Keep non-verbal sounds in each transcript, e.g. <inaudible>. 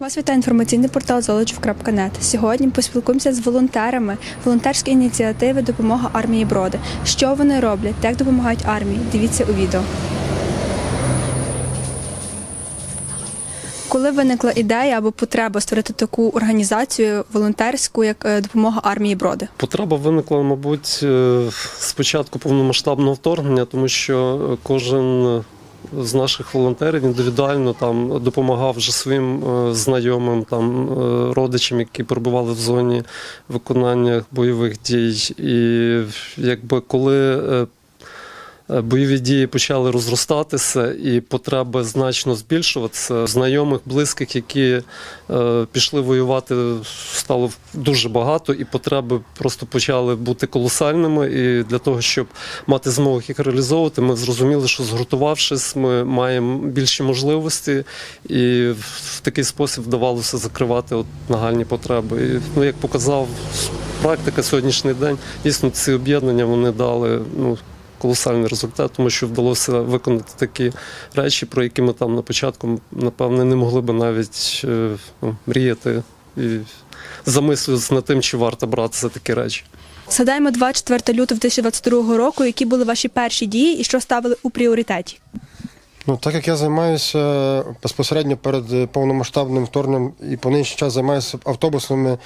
Вас вітає інформаційний портал золочів.нет. Сьогодні поспілкуємося з волонтерами волонтерської ініціативи Допомога армії Броди. Що вони роблять, як допомагають армії? Дивіться у відео. Коли виникла ідея або потреба створити таку організацію волонтерську, як е, допомога армії Броди? Потреба виникла, мабуть, е, з початку повномасштабного вторгнення, тому що кожен з наших волонтерів індивідуально там допомагав вже своїм е, знайомим, там е, родичам, які перебували в зоні виконання бойових дій. І якби коли е, бойові дії почали розростатися і потреби значно збільшуватися. Знайомих, близьких, які е, пішли воювати, стало дуже багато, і потреби просто почали бути колосальними. І для того, щоб мати змогу їх реалізовувати, ми зрозуміли, що згуртувавшись, ми маємо більші можливості, і в такий спосіб вдавалося закривати от нагальні потреби. І, ну, як показав практика сьогоднішній день, дійсно ці об'єднання вони дали ну, колосальний результат, тому що вдалося виконати такі речі, про які ми там на початку, напевне, не могли би навіть е, ну, мріяти і замислюватися над тим, чи варто брати за такі речі. Згадаємо 24 лютого 2022 року, які були ваші перші дії і що ставили у пріоритеті. Ну, так як я займаюся безпосередньо перед повномасштабним вторгненням і по нинішній час займаюся автобусними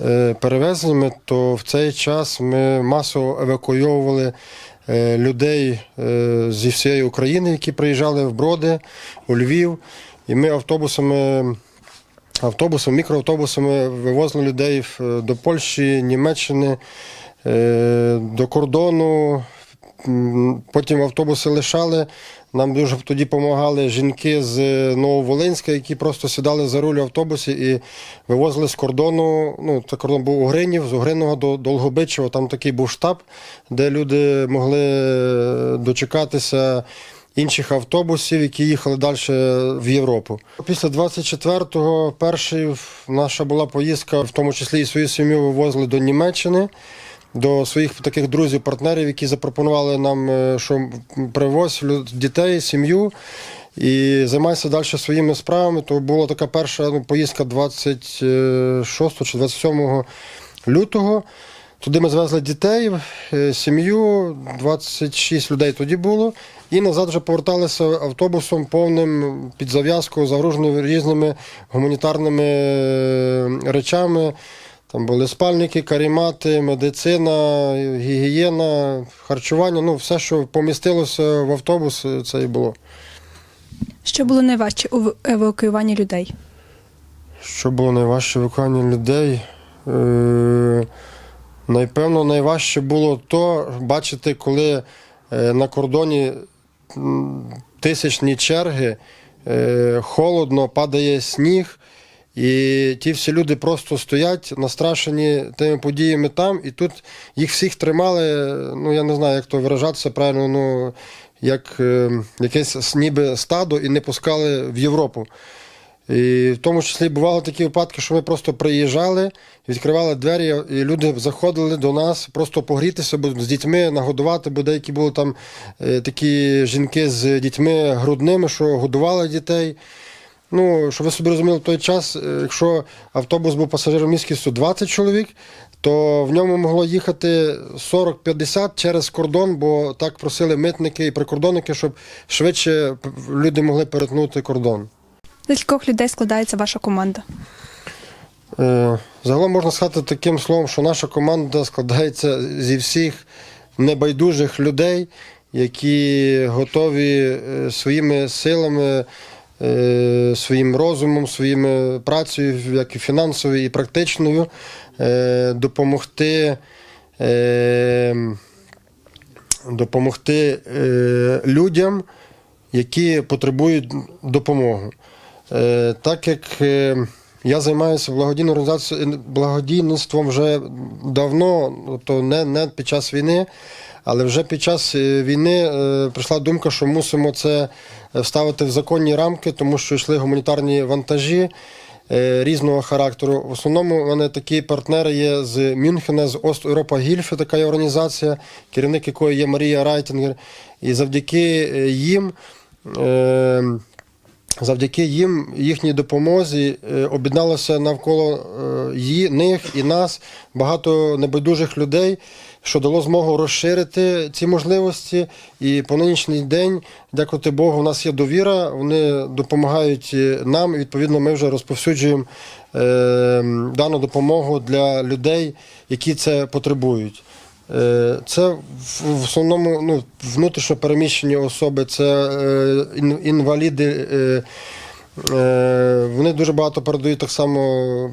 е, перевезеннями, то в цей час ми масово евакуйовували е, людей е, зі всієї України, які приїжджали в Броди, у Львів, і ми автобусами. Автобусами, мікроавтобусами вивозили людей до Польщі, Німеччини, е, до кордону. Потім автобуси лишали. Нам дуже тоді допомагали жінки з Нововолинська, які просто сідали за руль автобусі і вивозили з кордону. Ну, це кордон був Угринів, з Угринного до Долгобичого. Там такий був штаб, де люди могли дочекатися інших автобусів, які їхали далі в Європу. Після 24-го перший наша була поїздка, в тому числі і свою сім'ю вивозили до Німеччини. До своїх таких друзів, партнерів, які запропонували нам, е, що привозь дітей, сім'ю і займайся далі своїми справами. То була така перша ну, поїздка 26 чи 27 лютого. Туди ми звезли дітей, е, сім'ю, 26 людей тоді було. І назад вже поверталися автобусом повним під зав'язку, загруженим різними гуманітарними е, речами. Там були спальники, карімати, медицина, гігієна, харчування. Ну, все, що помістилося в автобус, е, це і було. Що було найважче у евакуюванні людей? Що було найважче в виконанні людей? Е, Напевно, найважче було то бачити, коли е, на кордоні тисячні черги, е, холодно, падає сніг, і ті всі люди просто стоять настрашені тими подіями там, і тут їх всіх тримали, ну я не знаю, як то виражатися правильно, ну як е, якесь ніби стадо і не пускали в Європу. І в тому числі бували такі випадки, що ми просто приїжджали, відкривали двері, і люди заходили до нас просто погрітися, бо з дітьми нагодувати, бо деякі були там е, такі жінки з дітьми грудними, що годували дітей. Ну, щоб ви собі розуміли, в той час, е, якщо автобус був пасажиром міськістю 20 чоловік, то в ньому могло їхати 40-50 через кордон, бо так просили митники і прикордонники, щоб швидше люди могли перетнути кордон. З кількох людей складається ваша команда? Е, Загалом можна сказати таким словом, що наша команда складається зі всіх небайдужих людей, які готові е, своїми силами, своїм розумом, своїми працею, як і фінансовою, і практичною, е, допомогти. е, Допомогти е, людям, які потребують допомоги. Е, так як е, я займаюся благодійною організацією благодійництвом вже давно, тобто не, не під час війни, але вже під час е, війни е, прийшла думка, що мусимо це вставити в законні рамки, тому що йшли гуманітарні вантажі. е, Різного характеру. В основному у мене такі партнери є з Мюнхена, з Ост Європа Гільфи, така є організація, керівник якої є Марія Райтінгер. І завдяки е, їм е, завдяки їм, їхній допомозі, е, об'єдналося навколо е, них і нас багато небайдужих людей, що дало змогу розширити ці можливості. І по нинішній день, дякувати Богу, у нас є довіра. Вони допомагають е, нам. І відповідно, ми вже розповсюджуємо дану допомогу для людей, які це потребують. Е, Це в основному ну, внутрішньо переміщені особи, це е, інваліди. е, Вони дуже багато передають так само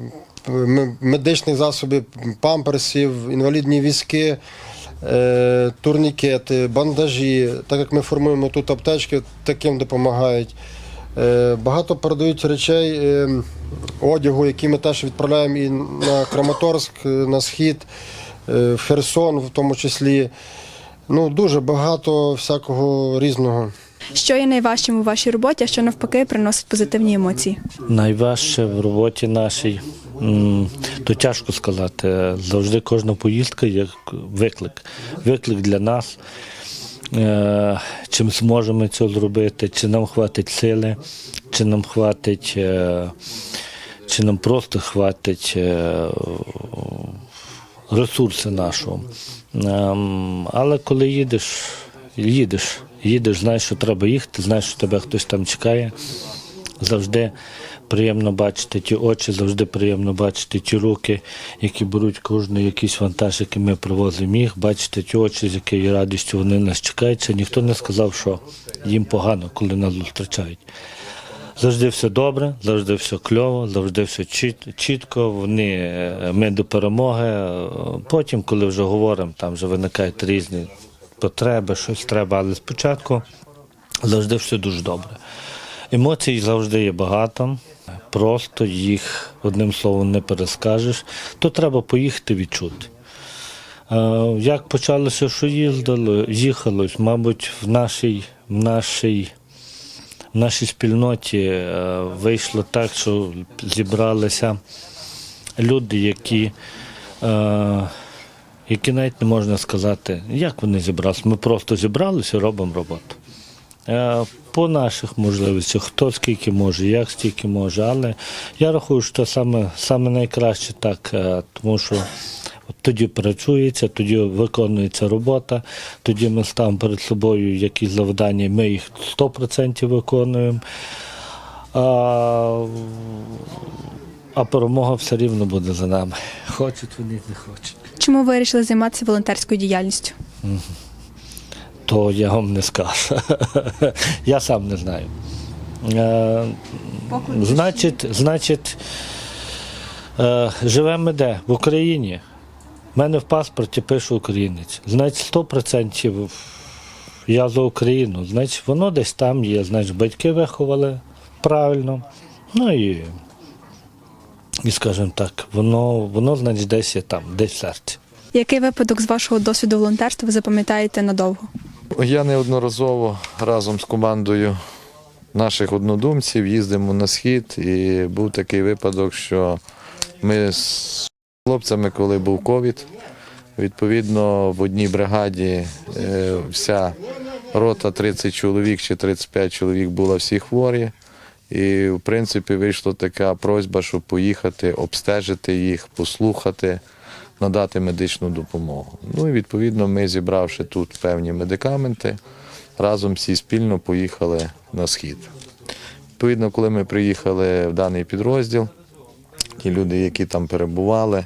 медичних засобів, памперсів, інвалідні візки, турнікети, бандажі. Так як ми формуємо тут аптечки, таким допомагають. Багато передають речей одягу, які ми теж відправляємо і на Краматорськ, на схід, Херсон, в тому числі. Ну, дуже багато всякого різного. Що є найважчим у вашій роботі, а що навпаки приносить позитивні емоції? Найважче в роботі нашій, то тяжко сказати. Завжди кожна поїздка як виклик. Виклик для нас. Е, Чим зможемо це зробити, чи нам хватить сили, чи нам хватить, е, чи нам просто хватить е, ресурси нашого. Ем, Але коли їдеш, їдеш, їдеш, знаєш, що треба їхати, знаєш, що тебе хтось там чекає. Завжди приємно бачити ті очі, завжди приємно бачити ті руки, які беруть кожний якийсь вантаж, який ми привозимо їх, бачити ті очі, з якою радістю вони нас чекають. Ніхто не сказав, що їм погано, коли нас зустрічають. Завжди все добре, завжди все кльово, завжди все чітко. Вони, е, ми до перемоги. Е, Потім, коли вже говоримо, там вже виникають різні потреби, щось треба, але спочатку завжди все дуже добре. Емоцій завжди є багато, просто їх одним словом не перескажеш. То треба поїхати відчути. Е, Як почалося, що їздило, їхалось, мабуть, в нашій, в нашій, в нашій спільноті е, вийшло так, що зібралися люди, які, е, які навіть не можна сказати, як вони зібралися. Ми просто зібралися і робимо роботу. Е, По наших можливостях, хто скільки може, як стільки може. Але я рахую, що саме, саме найкраще так, тому що тоді працюється, тоді виконується робота, тоді ми ставимо перед собою якісь завдання, ми їх 100% виконуємо. А, а перемога все рівно буде за нами. Хочуть вони, не хочуть. Чому ви вирішили займатися волонтерською діяльністю? то я вам не скажу. <laughs> я сам не знаю. Е, значить, значить, е, живемо ми де? В Україні. У мене в паспорті пише українець. Значить, 100% я за Україну. Значить, воно десь там є. Значить, батьки виховали правильно. Ну і, і скажімо так, воно, воно значить, десь є там, десь в серці. Який випадок з вашого досвіду волонтерства ви запам'ятаєте надовго? Я неодноразово разом з командою наших однодумців їздимо на схід, і був такий випадок, що ми з хлопцями, коли був ковід, відповідно в одній бригаді е, вся рота 30 чоловік чи 35 чоловік була всі хворі. І, в принципі, вийшла така просьба, щоб поїхати, обстежити їх, послухати, надати медичну допомогу. Ну і відповідно, ми, зібравши тут певні медикаменти, разом всі спільно поїхали на схід. Відповідно, коли ми приїхали в даний підрозділ, ті люди, які там перебували,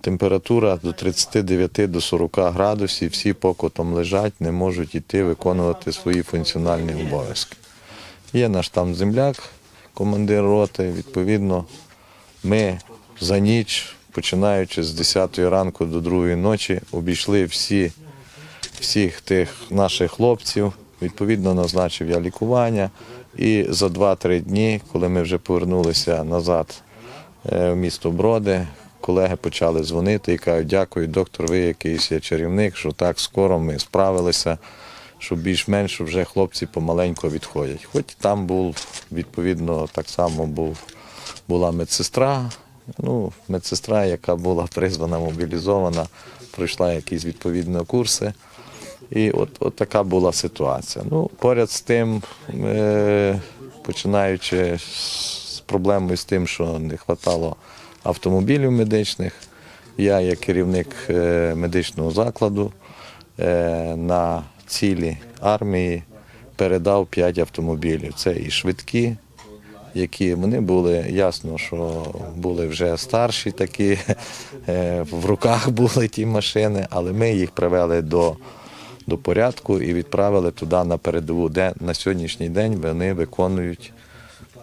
температура до 39 до 40 градусів, всі покотом лежать, не можуть йти виконувати свої функціональні обов'язки. Є наш там земляк, командир роти. Відповідно, ми за ніч, починаючи з 10 ранку до 2 ночі, обійшли всі, всіх тих наших хлопців. Відповідно, назначив я лікування. І за 2-3 дні, коли ми вже повернулися назад в місто Броди, колеги почали дзвонити і кажуть, дякую, доктор, ви якийсь є чарівник, що так скоро ми справилися що більш-менш вже хлопці помаленьку відходять. Хоч там був, відповідно, так само був, була медсестра, ну, медсестра, яка була призвана, мобілізована, пройшла якісь відповідні курси. І от, от така була ситуація. Ну, поряд з тим, е, починаючи проблемою з тим, що не вистачало автомобілів медичних. Я, як керівник е, медичного закладу, е, на цілі армії передав 5 автомобілів. Це і швидкі, які вони були ясно, що були вже старші такі, <laughs> е, в руках були ті машини, але ми їх привели до, до порядку і відправили туди на передову, де на сьогоднішній день вони виконують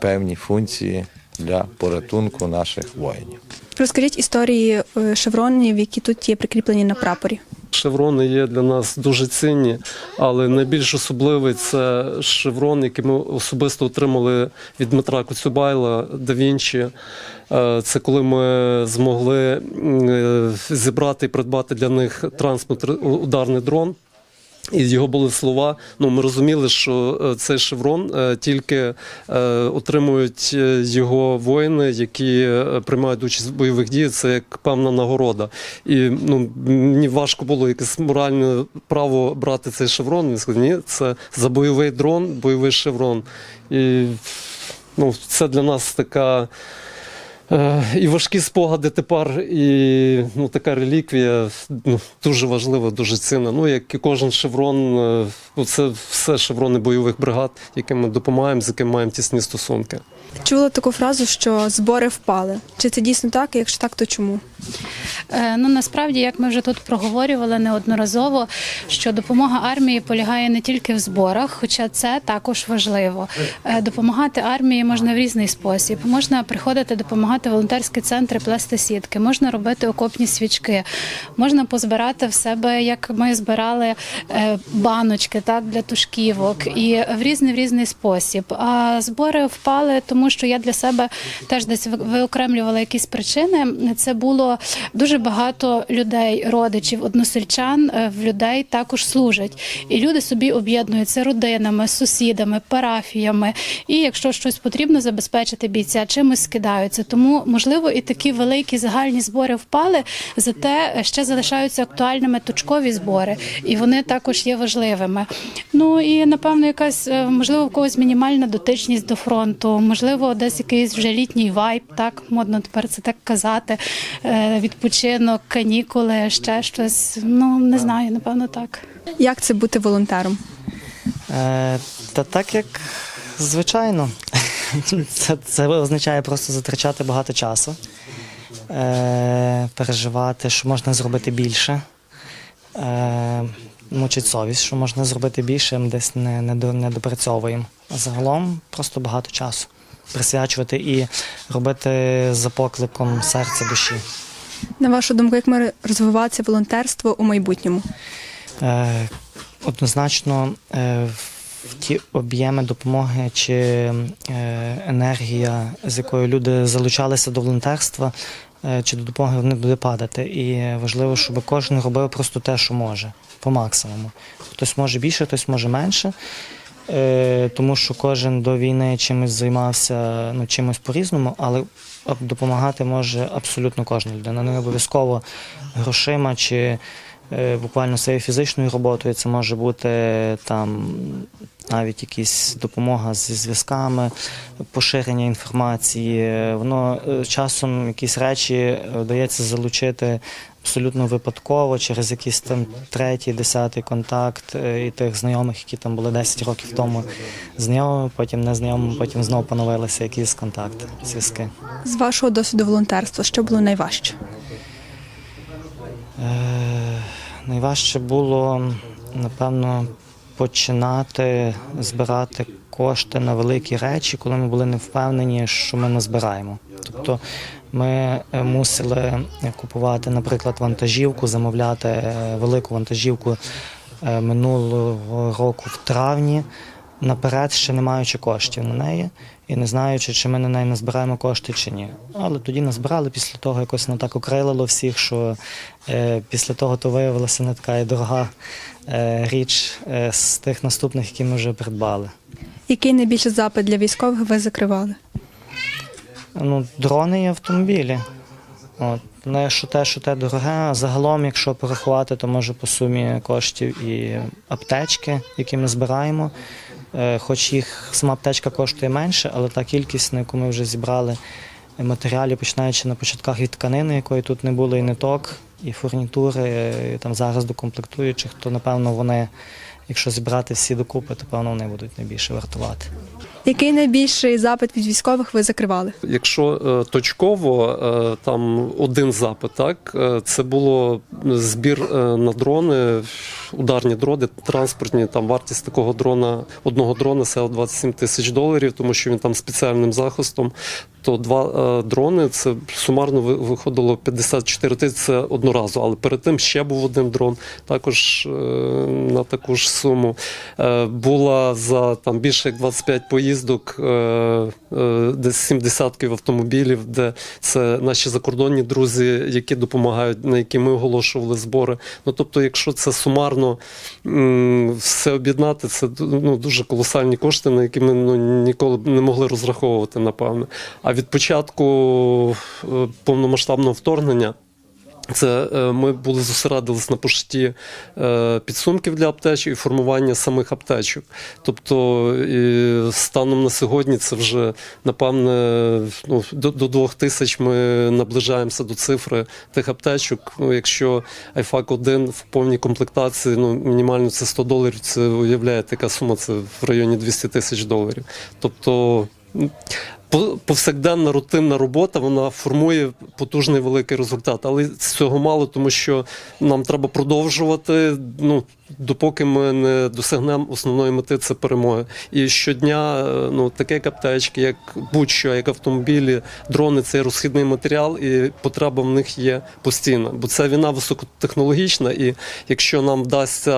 певні функції для порятунку наших воїнів. Розкажіть історії е, шевронів, які тут є прикріплені на прапорі. Шеврони є для нас дуже цінні, але найбільш особливий це шеврон, який ми особисто отримали від Дмитра Коцюбайла да Вінчі. Е, Це коли ми змогли е, зібрати і придбати для них транспорт ударний дрон. І його були слова. Ну ми розуміли, що е, цей шеврон е, тільки е, отримують його воїни, які приймають участь в бойових діях. Це як певна нагорода. І ну мені важко було якесь моральне право брати цей шеврон. Він сказав, ні, це за бойовий дрон, бойовий шеврон. І ну, це для нас така. Е, І важкі спогади тепер, і ну, така реліквія ну, дуже важлива, дуже цінна. Ну, як і кожен шеврон, е, ну, це все шеврони бойових бригад, яким ми допомагаємо, з яким маємо тісні стосунки. Чула таку фразу, що збори впали. Чи це дійсно так? Якщо так, то чому? Е, Ну насправді, як ми вже тут проговорювали неодноразово, що допомога армії полягає не тільки в зборах, хоча це також важливо. Е, Допомагати армії можна в різний спосіб. Можна приходити допомагати волонтерські центри, плести сітки, можна робити окопні свічки, можна позбирати в себе, як ми збирали е, баночки так для тушківок, і в різний в різний спосіб. А збори впали, тому що я для себе теж десь виокремлювала якісь причини. Це було дуже багато людей, родичів, односельчан е, в людей також служать. І люди собі об'єднуються родинами, сусідами, парафіями. І якщо щось потрібно забезпечити бійця, чимось скидаються. Тому, можливо, і такі великі загальні збори впали, зате ще залишаються актуальними точкові збори, і вони також є важливими. Ну і напевно, якась е, можливо в когось мінімальна дотичність до фронту, можливо, десь якийсь вже літній вайб, так модно тепер це так казати. е, Відпочинок, канікули, ще щось. Ну не знаю, напевно, так. Як це бути волонтером? Е, та так як звичайно, <laughs> це, це означає просто затрачати багато часу, е, переживати, що можна зробити більше, е, мучить совість, що можна зробити більше, ми десь не, не, до- не допрацьовуємо. А загалом просто багато часу присвячувати і робити за покликом серця душі. На вашу думку, як має розвиватися волонтерство у майбутньому? Е, Однозначно, е, в ті об'єми допомоги чи е, енергія, з якою люди залучалися до волонтерства е, чи до допомоги, вони буде падати. І важливо, щоб кожен робив просто те, що може, по максимуму. Хтось може більше, хтось може менше. Е, Тому що кожен до війни чимось займався ну, чимось по-різному, але допомагати може абсолютно кожна людина. Не обов'язково грошима чи буквально своєю фізичною роботою. Це може бути там навіть якась допомога зі зв'язками, поширення інформації. Е, Воно е, часом якісь речі е, вдається залучити абсолютно випадково через якийсь там третій, десятий контакт е, і тих знайомих, які там були 10 років тому знайомими, потім незнайомими, потім знову поновилися якісь контакти, зв'язки. З вашого досвіду волонтерства, що було найважче? Найважче було, напевно, починати збирати кошти на великі речі, коли ми були не впевнені, що ми назбираємо. Тобто ми е, мусили купувати, наприклад, вантажівку, замовляти е, велику вантажівку е, минулого року в травні. Наперед ще не маючи коштів на неї і не знаючи, чи ми на неї назбираємо кошти чи ні. Але тоді назбирали після того якось не так окрилило всіх, що е, після того то виявилася не така і дорога е, річ е, з тих наступних, які ми вже придбали. Який найбільший запит для військових ви закривали? Ну, дрони і автомобілі. От. Не що те, що те дороге, а загалом, якщо порахувати, то може по сумі коштів і аптечки, які ми збираємо, Хоч їх сама аптечка коштує менше, але та кількість, на яку ми вже зібрали матеріалів, починаючи на початках від тканини, якої тут не було, і ниток, і фурнітури, і там зараз до комплектуючих, то напевно вони, якщо зібрати всі докупи, то певно вони будуть найбільше вартувати. Який найбільший запит від військових ви закривали? Якщо е, точково е, там один запит, так е, це було збір е, на дрони, ударні дрони, транспортні. Там вартість такого дрона, одного дрона це 27 тисяч доларів, тому що він там спеціальним захистом. То два е, дрони це сумарно виходило 54 тисячі це одноразово. Але перед тим ще був один дрон, також е, на таку ж суму. Е, була за там більше як 25 поїздок, десь 7 десятків автомобілів, де це наші закордонні друзі, які допомагають, на які ми оголошували збори. Ну тобто, якщо це сумарно м, все об'єднати, це ну, дуже колосальні кошти, на які ми ну, ніколи б не могли розраховувати, напевно. А від початку е, повномасштабного вторгнення. Це е, ми були зосередились на пошті е, підсумків для аптечок і формування самих аптечок. Тобто і станом на сьогодні це вже напевне ну, до, до двох тисяч ми наближаємося до цифри тих аптечок. Ну, якщо iFAC 1 в повній комплектації, ну мінімально це 100 доларів, це уявляєте, яка сума це в районі 200 тисяч доларів. Тобто. Повсякденна рутинна робота вона формує потужний великий результат. Але цього мало, тому що нам треба продовжувати. Ну допоки ми не досягнемо основної мети, це перемоги. І щодня е, ну таке як як будь-що, як автомобілі, дрони це розхідний матеріал, і потреба в них є постійна. Бо це війна високотехнологічна, і якщо нам вдасться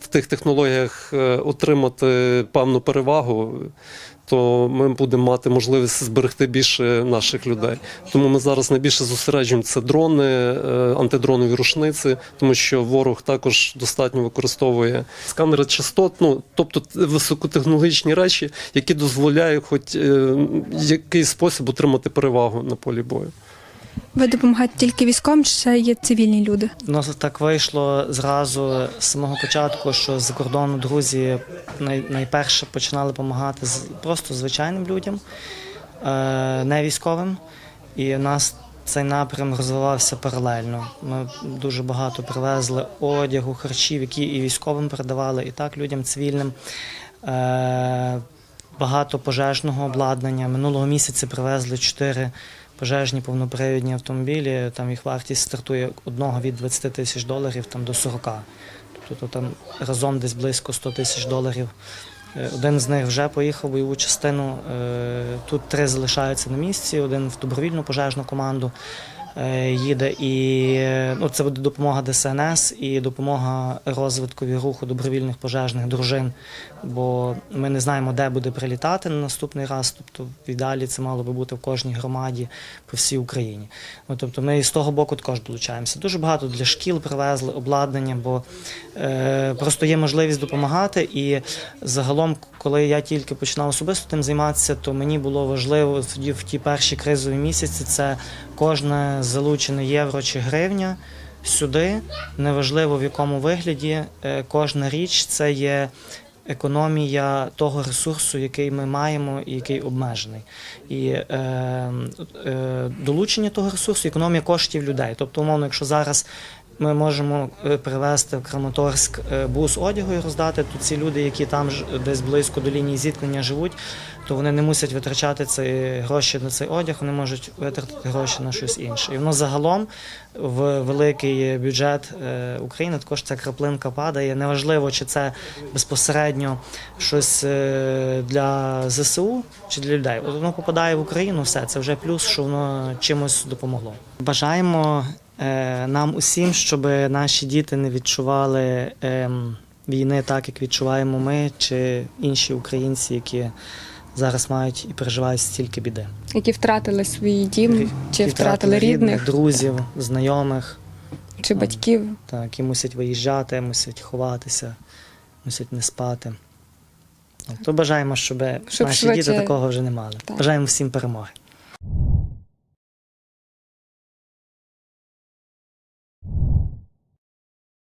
в тих технологіях е, отримати певну перевагу то ми будемо мати можливість зберегти більше наших людей. Тому ми зараз найбільше зосереджуємо це дрони, е, антидронові рушниці, тому що ворог також достатньо використовує сканери частот, ну тобто високотехнологічні речі, які дозволяють, хоч е, якийсь спосіб отримати перевагу на полі бою. Ви допомагаєте тільки військовим, чи ще є цивільні люди? У нас так вийшло зразу з самого початку, що з кордону друзі най, найперше починали допомагати з, просто звичайним людям, е, не військовим. І у нас цей напрям розвивався паралельно. Ми дуже багато привезли одягу, харчів, які і військовим передавали, і так людям цивільним. Е, багато пожежного обладнання. Минулого місяця привезли чотири пожежні повнопривідні автомобілі. Там їх вартість стартує одного від 20 тисяч доларів там, до 40. Тобто там разом десь близько 100 тисяч доларів. Е, Один з них вже поїхав в бойову частину. Е, Тут три залишаються на місці, один в добровільну пожежну команду їде. І е, ну, це буде допомога ДСНС і допомога розвиткові руху добровільних пожежних дружин. Бо ми не знаємо, де буде прилітати на наступний раз. Тобто, в ідеалі це мало би бути в кожній громаді по всій Україні. Ну, тобто ми з того боку також долучаємося. Дуже багато для шкіл привезли обладнання, бо е, просто є можливість допомагати. І загалом, коли я тільки починав особисто тим займатися, то мені було важливо тоді в ті перші кризові місяці це кожне залучене євро чи гривня. Сюди неважливо в якому вигляді, е, кожна річ це є економія того ресурсу, який ми маємо і який обмежений. І е, е, долучення того ресурсу, економія коштів людей. Тобто, умовно, якщо зараз ми можемо е, привезти в Краматорськ е, бус одягу і роздати, то ці люди, які там десь близько до лінії зіткнення живуть, то вони не мусять витрачати ці гроші на цей одяг, вони можуть витратити гроші на щось інше. І воно загалом в великий бюджет е, України також ця краплинка падає. Неважливо, чи це безпосередньо щось для ЗСУ чи для людей. Воно попадає в Україну, все це вже плюс, що воно чимось допомогло. Бажаємо нам усім, щоб наші діти не відчували ем, війни так, як відчуваємо ми, чи інші українці, які зараз мають і переживають стільки біди. які втратили свій дім, чи І втратили рідних, друзів, знайомих, чи батьків. так, які мусять виїжджати, мусять ховатися, мусять не спати. То бажаємо, щоб, Щоб наші швидше- діти такого вже не мали. Так. Бажаємо всім перемоги.